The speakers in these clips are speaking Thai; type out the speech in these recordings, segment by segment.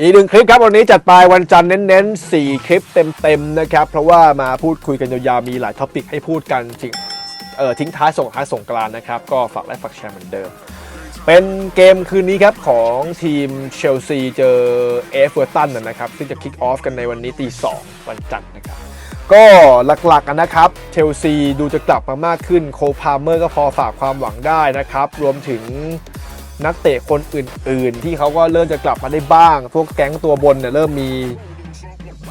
อีกหนึ่งคลิปครับวันนี้จัดไปวันจันทร์เน้นๆ 4 คลิปเต็มๆนะครับ เพราะว่ามาพูดคุยกันยาวๆมีหลายท็อปิกให้พูดกันทิ้งเอ่อทิ้งท้ายส่งท้ายส่งกรานนะครับ ก็ฝากไลค์ฝากแชร์เหมือนเดิม เป็นเกมคืนนี้ครับ ของทีมเชลซีเจอเอฟเวอร์ตันนะครับ ซึ่งจะคิกออฟกันในวันนี้ตีสองวันจันทร์นะครับ ก็หลักๆกันนะครับเชลซีดูจะกลับมามากขึ้นโคพาเมอร์ก็พอฝากความหวังได้นะครับ รวมถึง นักเตะคนอื่น ๆ ที่เขาก็เริ่มจะกลับมาได้บ้าง พวกแก๊งตัวบนเนี่ยเริ่มมี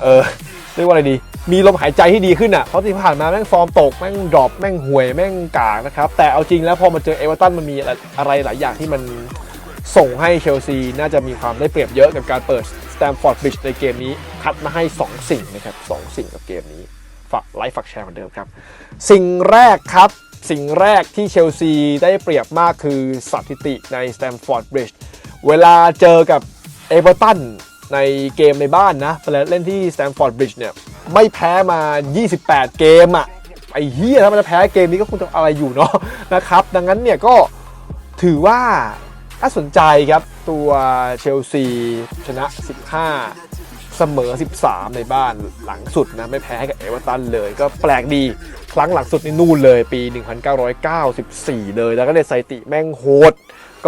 เออเรียกว่าอะไรดี มีลมหายใจที่ดีขึ้นอะ เพราะที่ผ่านมาแม่งฟอร์มตก แม่งดรอป แม่งห่วย แม่งกากนะครับ แต่เอาจริงแล้วพอมาเจอเอเวอร์ตันมันมีอะไรหลายอย่างที่มันส่งให้เชลซี น่าจะมีความได้เปรียบเยอะกับการเปิดสแตมฟอร์ดบริดจ์ในเกมนี้ คัดมาให้ 2 สิ่งนะครับสองสิ่งกับเกมนี้ ฝากไลค์ฝากแชร์เหมือนเดิมครับ สิ่งแรกครับ สิ่งแรกที่เชลซีได้เปรียบมากคือสถิติในสแตมฟอร์ดบริดจ์เวลาเจอกับเอเวอร์ตันในเกมในบ้านนะเลาเล่นที่สแตมฟอร์ดบริดจ์เนี่ยไม่แพ้มา 28 เกมอะไอ้เฮียถ้ามันจะแพ้เกมนี้ก็คงจะอะไรอยู่เนาะนะครับ ดังนั้นเนี่ยก็ถือว่าน่าสนใจครับตัวเชลซีชนะ 15 เสมอ 13 ในบ้านหลังสุดนะ ไม่แพ้ให้กับเอเวอร์ตันเลย ก็แปลกดี ครั้งหลังสุดนี่นู่นเลยปี 1994 เลย แล้วก็ในสถิติแม่งโหด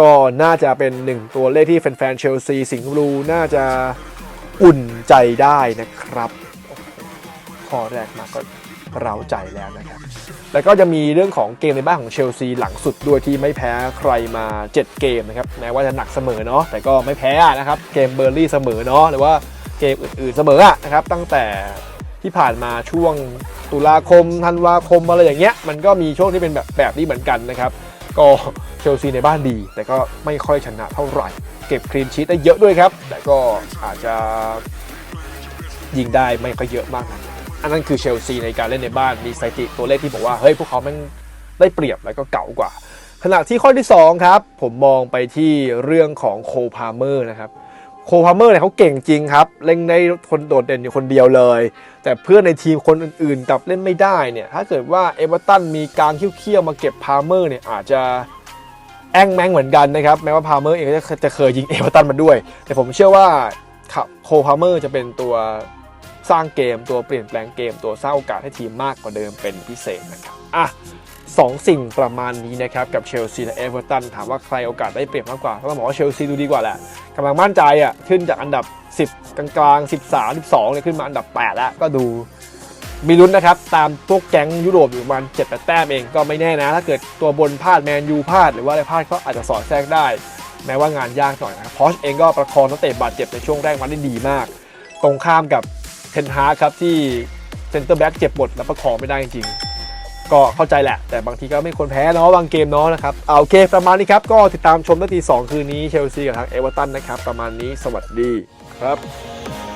ก็น่าจะเป็นหนึ่งตัวเลขที่แฟนๆเชลซีสิงห์บลูน่าจะอุ่นใจได้นะครับข้อแรกมาก็เร้าใจแล้วนะครับ แล้วก็จะมีเรื่องของเกมในบ้านของเชลซีหลังสุดด้วยที่ไม่แพ้ใครมา 7 เกมนะครับ แม้ว่าจะหนักเสมอเนาะ แต่ก็ไม่แพ้นะครับ เกมเบอร์ลี่เสมอเนาะ หรือว่า เกมอื่นๆเสมออะนะครับ ตั้งแต่ที่ผ่านมาช่วงตุลาคมธันวาคมอะไรอย่างเงี้ยมันก็มีช่วงที่เป็นแบบแบบนี้เหมือนกันนะครับ ก็เชลซีในบ้านดี แต่ก็ไม่ค่อยชนะเท่าไหร่ เก็บคลีนชีตได้เยอะด้วยครับ แต่ก็อาจจะยิงได้ไม่ค่อยเยอะมากนะอันนั้นคือเชลซีในการเล่นในบ้านมีสถิติตัวเลขที่บอกว่าเฮ้ยพวกเขาแม่งได้เปรียบแล้วก็เก่ากว่า ขณะที่ข้อที่2ครับผมมองไปที่เรื่องของโคพาเมอร์นะครับ โคพาเมอร์เนี่ยเขาเก่งจริงครับ เล่นได้คนโดดเด่นอยู่คนเดียวเลย แต่เพื่อนในทีมคนอื่นๆกลับเล่นไม่ได้เนี่ย ถ้าเกิดว่าเอเวอร์ตันมีการเคี่ยวๆมาเก็บพาเมอร์เนี่ยอาจจะแองแมงเหมือนกันนะครับ แม้ว่าพาเมอร์เองจะจะเคยยิงเอเวอร์ตันมาด้วย แต่ผมเชื่อว่าโคพาเมอร์จะเป็นตัวสร้างเกมตัวเปลี่ยนแปลงเกมตัวสร้างโอกาสให้ทีมมากกว่าเดิมเป็นพิเศษนะครับอะ สองสิ่งประมาณนี้นะครับ กับเชลซีและเอเวอร์ตันถามว่าใครโอกาสได้เปรียบมากกว่า ก็ต้องบอกว่าเชลซีดูดีกว่าแหละกำลังมั่นใจอะขึ้นจากอันดับ 10 กลางๆ 13 12เนี่ยขึ้นมาอันดับ 8 แล้วก็ดูมีลุ้นนะครับ ตามพวกแก๊งยุโรปอยู่ประมาณ7 8แต้มเองก็ไม่แน่นะ ถ้าเกิดตัวบนพลาดแมนยูพลาดหรือว่าอะไรพลาดก็อาจจะสอดแทรกได้ แม้ว่างานยากหน่อยนะพอชเองก็ประคองนักเตะบาดเจ็บในช่วงแรกมาได้ดีมาก ตรงข้ามกับเทนฮาครับที่เซนเตอร์แบ็กเจ็บหมดแล้วประคองไม่ได้จริง ก็เข้าใจแหละ แต่บางทีก็ไม่ควรแพ้เนาะบางเกมเนาะนะครับเอาโอเคประมาณนี้ครับ ก็ติดตามชมนาที2คืนนี้เชลซีกับทางเอเวอร์ตันนะครับ ประมาณนี้สวัสดีครับ